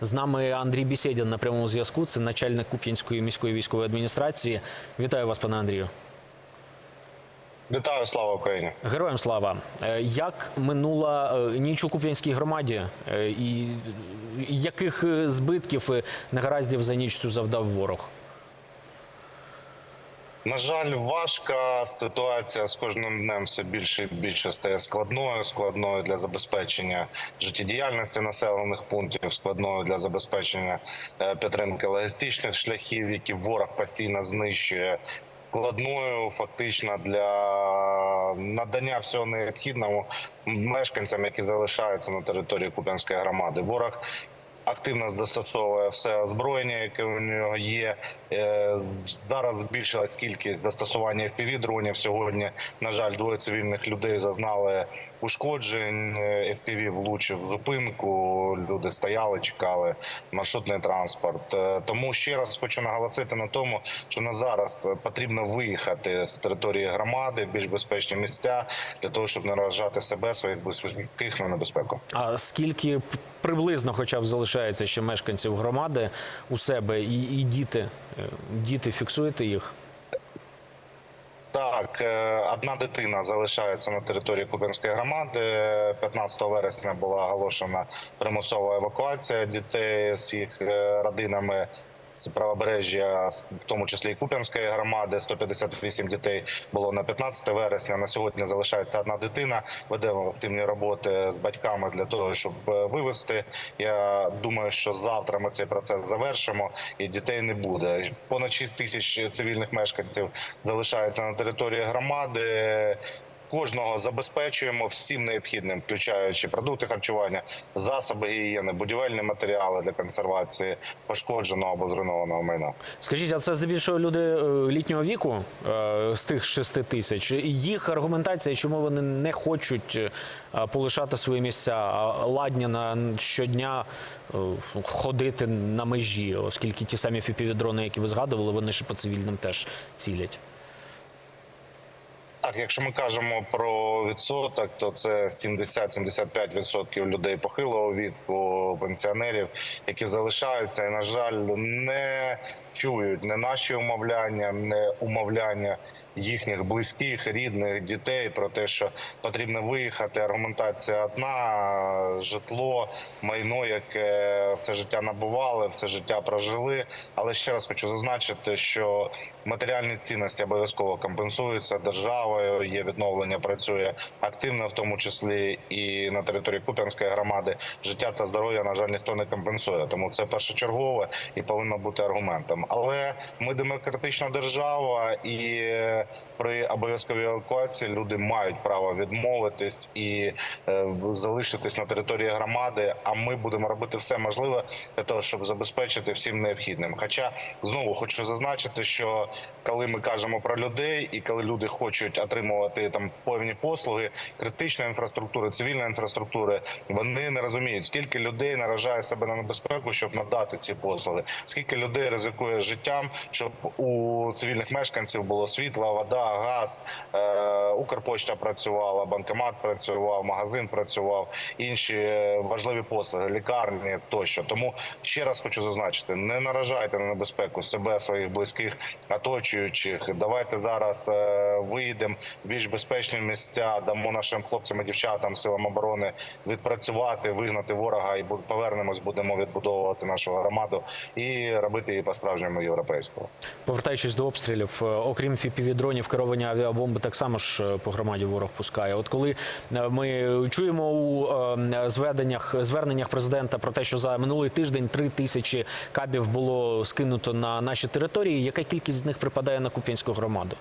З нами Андрій Бісєдін на прямому зв'язку. Це начальник Куп'янської міської військової адміністрації. Вітаю вас, пане Андрію. Вітаю, слава Україні! Героям слава. Е, Як минула е, ніч у Куп'янській громаді, Е, і яких збитків і негараздів за ніч цю завдав ворог? На жаль, важка ситуація з кожним днем все більше і більше стає складною, складною для забезпечення життєдіяльності населених пунктів, складною для забезпечення е, підтримки логістичних шляхів, які ворог постійно знищує. Складною фактично для надання всього необхідного мешканцям, які залишаються на території Куп'янської громади. Ворог активно застосовує все озброєння, яке у нього є. Е, Зараз збільшилась кількість застосування fpv дронів. Сьогодні, на жаль, двоє цивільних людей зазнали ушкоджень. Е, FPV влучив зупинку. Люди стояли, чекали маршрутний транспорт. Е, Тому ще раз хочу наголосити на тому, що на зараз потрібно виїхати з території громади в більш безпечні місця для того, щоб не наражати себе своїх близьких на небезпеку. А скільки приблизно, хоча б залишається ще мешканців громади у себе і, і діти? Е, Діти фіксуєте їх? Так, е, одна дитина залишається на території Куп'янської громади. 15 вересня була оголошена примусова евакуація дітей з їх е, родинами з правобережжя, в тому числі і Куп'янської громади. 158 дітей було на 15 вересня. На сьогодні залишається одна дитина. Ведемо активні роботи з батьками для того, щоб е, вивезти. Я думаю, що завтра ми цей процес завершимо, і дітей не буде. Понад 6 тисяч цивільних мешканців залишається на території громади. Кожного забезпечуємо всім необхідним, включаючи продукти харчування, засоби гігієни, будівельні матеріали для консервації пошкодженого або зруйнованого майна. Скажіть, а це здебільшого люди е, літнього віку е, з тих 6 тисяч? Їх аргументація, чому вони не хочуть е, полишати свої місця, ладні на щодня ходити на межі, оскільки ті самі фіпівідрони, які ви згадували, вони ж по цивільним теж цілять. Так, якщо ми кажемо про відсоток, то це 70-75% людей похилого віку, пенсіонерів, які залишаються і, на жаль, не чують не наші умовляння, не умовляння їхніх близьких, рідних дітей про те, що потрібно виїхати. Аргументація одна: житло, майно, яке все життя набували, все життя прожили. Але ще раз хочу зазначити, що матеріальні цінності обов'язково компенсуються державою. Є відновлення, працює активно, в тому числі і на території Куп'янської громади. Життя та здоров'я, на жаль, ніхто не компенсує. Тому це першочергове і повинно бути аргументом. Але ми демократична держава, і при обов'язковій евакуації люди мають право відмовитись і е, залишитись на території громади. А ми будемо робити все можливе для того, щоб забезпечити всім необхідним. Хоча знову хочу зазначити, що коли ми кажемо про людей, і коли люди хочуть отримувати там певні послуги, критичної інфраструктури, цивільної інфраструктури, вони не розуміють, скільки людей наражає себе на небезпеку, щоб надати ці послуги, скільки людей ризикує життям, щоб у цивільних мешканців було світло, вода, газ, е, Укрпочта працювала, банкомат працював, магазин працював, інші е, важливі послуги, лікарні тощо. Тому ще раз хочу зазначити: не наражайте на небезпеку себе, своїх близьких, оточуючих. Давайте зараз е, виїдемо в більш безпечні місця, дамо нашим хлопцям і дівчатам, силам оборони відпрацювати, вигнати ворога і повернемось, будемо відбудовувати нашу громаду і робити її по справжньому європейському. Повертаючись до обстрілів, е, окрім фіпівідронів, керовані авіабомби так само ж е, по громаді ворог пускає. От коли е, ми чуємо у зведеннях зверненнях президента про те, що за минулий тиждень три тисячі кабів було скинуто на наші території, яка кількість з них припадає на Куп'янську громаду?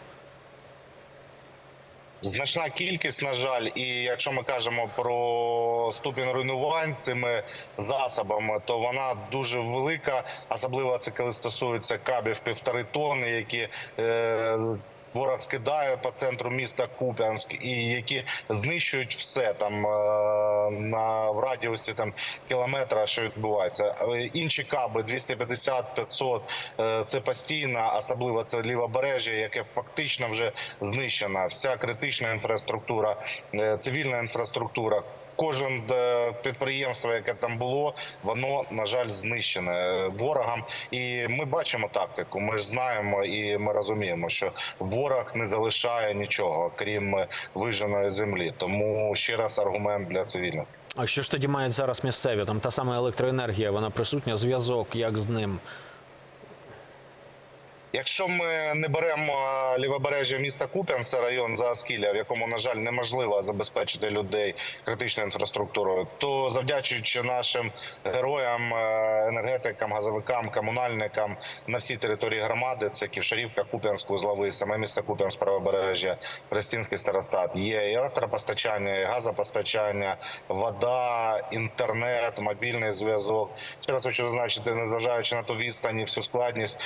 Значна кількість, на жаль, і якщо ми кажемо про ступінь руйнувань цими засобами, то вона дуже велика, особливо це коли стосується кабів півтори тонни, які е, ворог скидає по центру міста Куп'янськ, і які знищують все там е, на в радіусі там кілометра, що відбувається. Е, Інші каби 250-500 е, це постійно, особливо це лівобережжя, яке фактично вже знищена. Вся критична інфраструктура, цивільна інфраструктура. Кожен е, підприємство, яке там було, воно на жаль знищене ворогом. І ми бачимо тактику. Ми ж знаємо і ми розуміємо, що ворог не залишає нічого, крім е, виженої землі. Тому ще раз аргумент для цивільних. А що ж тоді мають зараз місцеві? Там та сама електроенергія, вона присутня, зв'язок, як з ним. Якщо ми не беремо е, лівобережжя міста Куп'ян, це район Зааскілля, в якому, на жаль, неможливо забезпечити людей критичною інфраструктурою, то завдячуючи нашим героям, е, енергетикам, газовикам, комунальникам на всій території громади, це Ківшарівка, Куп'янськ, Узловий, саме місто Куп'янськ, правобережжя, Престінський старостат. Є і електропостачання, і газопостачання, вода, інтернет, мобільний зв'язок. Ще раз хочу зазначити, незважаючи на ту відстань і всю складність.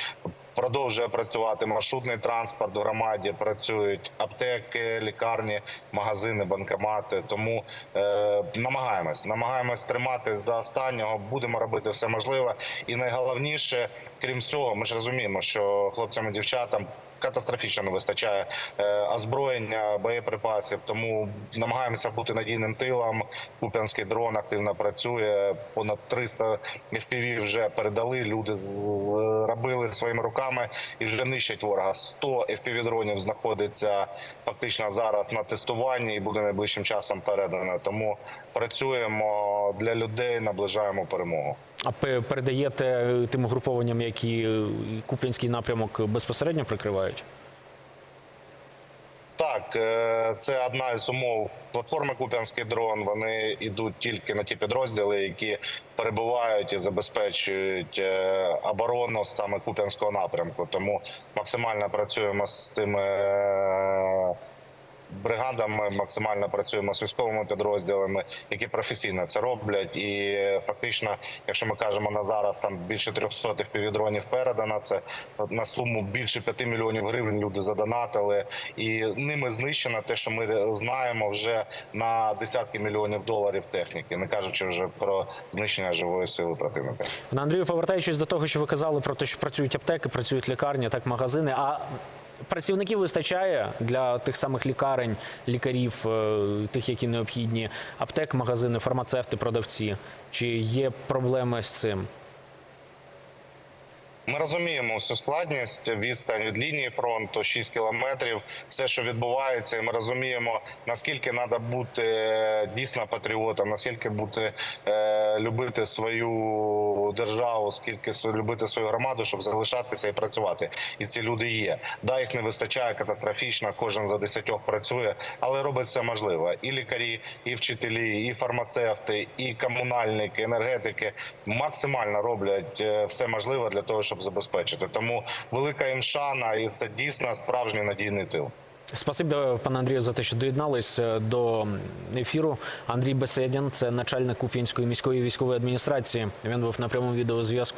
Продовжує працювати маршрутний транспорт в громаді. Працюють аптеки, лікарні, магазини, банкомати. Тому е, намагаємось, намагаємось триматись до останнього. Будемо робити все можливе. І найголовніше, крім цього, ми ж розуміємо, що хлопцям і дівчатам. Катастрофічно не вистачає е, озброєння, боєприпасів. Тому намагаємося бути надійним тилом. Куп'янський дрон активно працює. Понад 300 FPV вже передали. Люди робили своїми руками і вже нищать ворога. 100 FPV дронів знаходиться фактично зараз на тестуванні і буде найближчим часом передано. Тому працюємо для людей, наближаємо перемогу. А передаєте тим угрупованням, які е, Куп'янський напрямок безпосередньо прикривають? Так, е, це одна із умов платформи Куп'янський дрон. Вони йдуть тільки на ті підрозділи, які перебувають і забезпечують е, оборону саме Куп'янського напрямку. Тому максимально працюємо з цими е, бригадами, максимально працюємо з військовими підрозділами, які професійно це роблять. І фактично, якщо ми кажемо на зараз, там більше 300 півдронів передано. Це на суму більше 5 мільйонів гривень. Люди задонатили, і ними знищено те, що ми знаємо, вже на десятки мільйонів доларів техніки, не кажучи вже про знищення живої сили противника. Пане Андрію, повертаючись до того, що ви казали про те, що працюють аптеки, працюють лікарні, так магазини. А працівників вистачає для тих самих лікарень, лікарів, е, тих, які необхідні, аптек, магазини, фармацевти, продавці. Чи є проблеми з цим? Ми розуміємо всю складність, відстань від лінії фронту 6 кілометрів, все, що відбувається, і ми розуміємо, наскільки треба бути е, дійсно патріотом, наскільки бути е, любити свою державу, скільки любити свою громаду, щоб залишатися і працювати. І ці люди є. Да, їх не вистачає катастрофічно. Кожен за десятьох працює, але робить все можливе. І лікарі, і вчителі, і фармацевти, і комунальники, енергетики максимально роблять е, все можливе для того, щоб забезпечити. Тому велика їм шана, і це дійсно справжній надійний тил. Спасибі, пане Андрію, за те, що доєднались е, до ефіру. Андрій Беседін, це начальник Куп'янської міської військової адміністрації. Він був на прямому відеозв'язку.